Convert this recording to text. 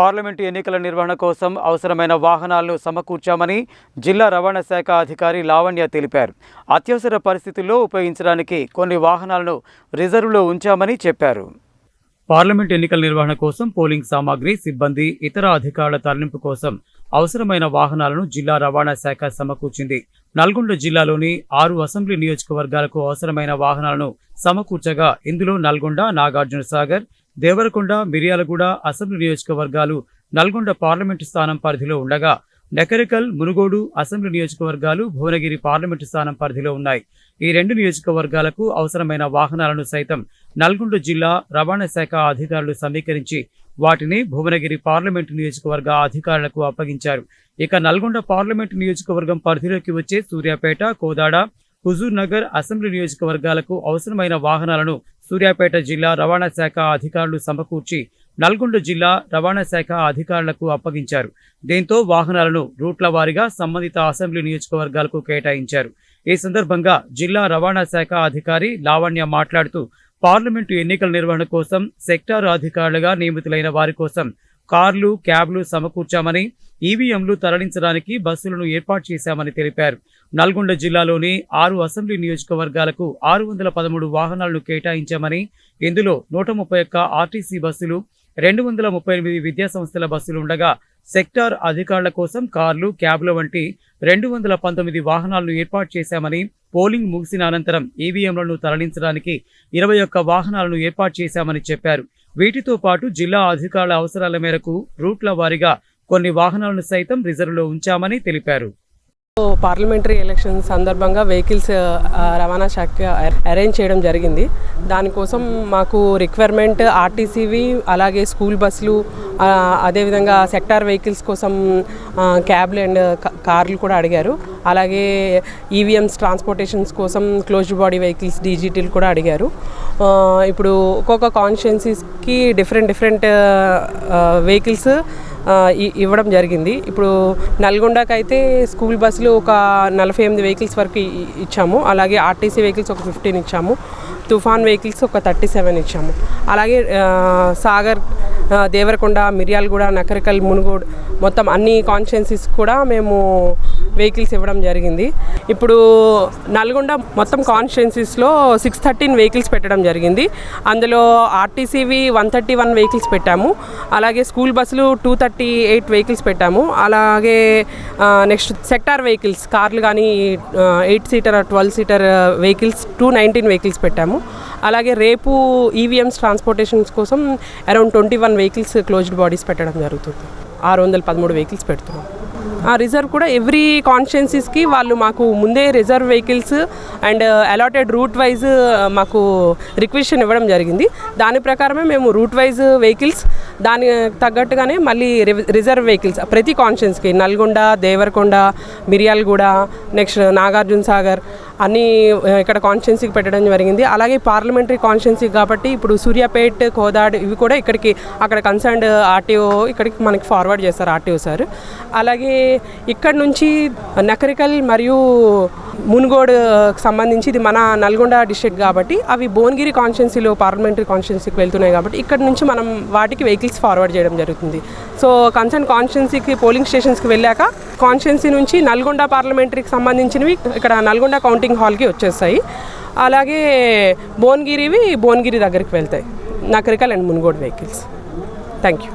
Parliament ఎన్నికల నిర్వహణ కోసం అవసరమైన వాహనాలను సమకూర్చామని జిల్లా రవాణా శాఖ అధికారి లావణ్య తెలిపారు. అత్యవసర పరిస్థితుల్లో ఉపయోగించడానికి కొన్ని వాహనాలను రిజర్వ్లో ఉంచామని చెప్పారు. పార్లమెంట్ ఎన్నికల నిర్వహణ కోసం పోలింగ్ సామాగ్రి సిబ్బంది ఇతర అధికారుల తరలింపు కోసం అవసరమైన వాహనాలను జిల్లా రవాణా శాఖ సమకూర్చింది. నల్గొండ జిల్లాలోని ఆరు అసెంబ్లీ నియోజకవర్గాలకు అవసరమైన వాహనాలను సమకూర్చగా ఇందులో నల్గొండ నాగార్జున సాగర్ దేవరకొండ మిర్యాలగూడ అసెంబ్లీ నియోజకవర్గాలు నల్గొండ పార్లమెంటు స్థానం పరిధిలో ఉండగా నెకరికల్ మునుగోడు అసెంబ్లీ నియోజకవర్గాలు భువనగిరి పార్లమెంటు స్థానం పరిధిలో ఉన్నాయి. ఈ రెండు నియోజకవర్గాలకు అవసరమైన వాహనాలను సైతం నల్గొండ జిల్లా రవాణా శాఖ అధికారులు సమీకరించి వాటిని భువనగిరి పార్లమెంటు నియోజకవర్గ అధికారులకు అప్పగించారు. ఇక నల్గొండ పార్లమెంటు నియోజకవర్గం పరిధిలోకి వచ్చే సూర్యాపేట కోదాడ హుజూర్ నగర్ అసెంబ్లీ నియోజకవర్గాలకు అవసరమైన వాహనాలను సూర్యాపేట జిల్లా రవాణా శాఖ అధికారులు సమకూర్చి నల్గొండ జిల్లా రవాణా శాఖ అధికారులకు అప్పగించారు. దీంతో వాహనాలను రూట్ల వారీగా సంబంధిత అసెంబ్లీ నియోజకవర్గాలకు కేటాయించారు. ఈ సందర్భంగా జిల్లా రవాణా శాఖ అధికారి లావణ్య మాట్లాడుతూ పార్లమెంటు ఎన్నికల నిర్వహణ కోసం సెక్టార్ అధికారులుగా నియమితులైన వారి కోసం కార్లు క్యాబ్లు సమకూర్చామని ఈవీఎంలు తరలించడానికి బస్సులను ఏర్పాటు చేశామని తెలిపారు. నల్గొండ జిల్లాలోని ఆరు అసెంబ్లీ నియోజకవర్గాలకు ఆరు వందల పదమూడు వాహనాలను కేటాయించామని ఇందులో నూట ముప్పై ఒక్క ఆర్టీసీ బస్సులు రెండు వందల ముప్పై ఎనిమిది విద్యా సంస్థల బస్సులు ఉండగా సెక్టార్ అధికారుల కోసం కార్లు క్యాబ్ల వంటి రెండు వందల పంతొమ్మిది వాహనాలను ఏర్పాటు చేశామని పోలింగ్ ముగిసిన అనంతరం ఈవీఎంలను తరలించడానికి ఇరవై ఒక్క వాహనాలను ఏర్పాటు చేశామని చెప్పారు. వీటితో పాటు జిల్లా అధికారుల అవసరాల మేరకు రూట్ల వారీగా కొన్ని వాహనాలను సైతం రిజర్వ్లో ఉంచామని తెలిపారు. పార్లమెంటరీ ఎలక్షన్ సందర్భంగా వెహికల్స్ రవాణా శాఖ అరేంజ్ చేయడం జరిగింది. దానికోసం మాకు రిక్వైర్మెంట్ ఆర్టీసీవి అలాగే స్కూల్ బస్సులు అదేవిధంగా సెక్టార్ వెహికల్స్ కోసం క్యాబ్లు అండ్ కార్లు కూడా అడిగారు. అలాగే ఈవీఎంస్ ట్రాన్స్పోర్టేషన్స్ కోసం క్లోజ్డ్ బాడీ వెహికల్స్ డీజీటీలు కూడా అడిగారు. ఇప్పుడు ఒక్కొక్క కాన్స్టిట్యున్సీస్కి డిఫరెంట్ డిఫరెంట్ వెహికల్స్ ఇవ్వడం జరిగింది. ఇప్పుడు నల్గొండకు అయితే స్కూల్ బస్సులు ఒక నలభై ఎనిమిది వెహికల్స్ వరకు ఇచ్చాము. అలాగే ఆర్టీసీ వెహికల్స్ ఒక ఫిఫ్టీన్ ఇచ్చాము. తుఫాన్ వెహికల్స్ ఒక థర్టీ సెవెన్ ఇచ్చాము. అలాగే సాగర్ దేవరకొండ మిర్యాలగూడ నకరికల్ మునుగోడ్ మొత్తం అన్ని కాన్స్టిట్యున్సీస్ కూడా మేము వెహికల్స్ ఇవ్వడం జరిగింది. ఇప్పుడు నల్గొండ మొత్తం కాన్స్టిట్యున్సీస్లో సిక్స్ థర్టీన్ వెహికల్స్ పెట్టడం జరిగింది. అందులో ఆర్టీసీవి వన్ థర్టీ వన్ వెహికల్స్ పెట్టాము. అలాగే స్కూల్ బస్సులు టూ థర్టీ ఎయిట్ వెహికల్స్ పెట్టాము. అలాగే నెక్స్ట్ సెక్టార్ వెహికల్స్ కార్లు కానీ eight seater twelve seater vehicles two nineteen vehicles పెట్టాము. అలాగే రేపు ఈవీఎంస్ ట్రాన్స్పోర్టేషన్స్ కోసం around twenty one vehicles closed bodies పెట్టడం జరుగుతుంది. ఆరు వందల పదమూడు వెహికల్స్ పెడుతున్నాం. ఆ రిజర్వ్ కూడా ఎవ్రీ కాన్స్టిట్యున్సీస్కి వాళ్ళు మాకు ముందే reserve vehicles and allotted route wise మాకు రిక్వెషన్ ఇవ్వడం జరిగింది. దాని ప్రకారమే మేము రూట్ వైజ్ వెహికల్స్ దాని తగ్గట్టుగానే మళ్ళీ రిజర్వ్ వెహికల్స్ ప్రతి కాన్షియన్స్కి నల్గొండ దేవరకొండ మిర్యాలగూడ నెక్స్ట్ నాగార్జున సాగర్ అన్ని ఇక్కడ కాన్స్టిట్యున్సీకి పెట్టడం జరిగింది. అలాగే పార్లమెంటరీ కాన్స్టిట్యున్సీ కాబట్టి ఇప్పుడు సూర్యాపేట్ కోదాడ్ ఇవి కూడా ఇక్కడికి అక్కడ కన్సర్న్డ్ ఆర్టీఓ ఇక్కడికి మనకి ఫార్వర్డ్ చేస్తారు ఆర్టీఓ సార్. అలాగే ఇక్కడ నుంచి నకరికల్ మరియు మునుగోడు సంబంధించి ఇది మన నల్గొండ డిస్ట్రిక్ట్ కాబట్టి అవి భువనగిరి కాన్స్టిట్యున్సీలో పార్లమెంటరీ కాన్స్టిట్యున్సీకి వెళ్తున్నాయి కాబట్టి ఇక్కడ నుంచి మనం వాటికి వెహికల్స్ ఫార్వర్డ్ చేయడం జరుగుతుంది. సో కన్సర్న్ కాన్స్టిట్యున్సీకి పోలింగ్ స్టేషన్స్కి వెళ్ళాక కాన్స్టిట్యున్సీ నుంచి నల్గొండ పార్లమెంటరీకి సంబంధించినవి ఇక్కడ నల్గొండ కౌంటింగ్ హాల్కి వచ్చేస్తాయి. అలాగే భువనగిరివి భువనగిరి దగ్గరికి వెళ్తాయి. Nakrekal and Munugode vehicles thank you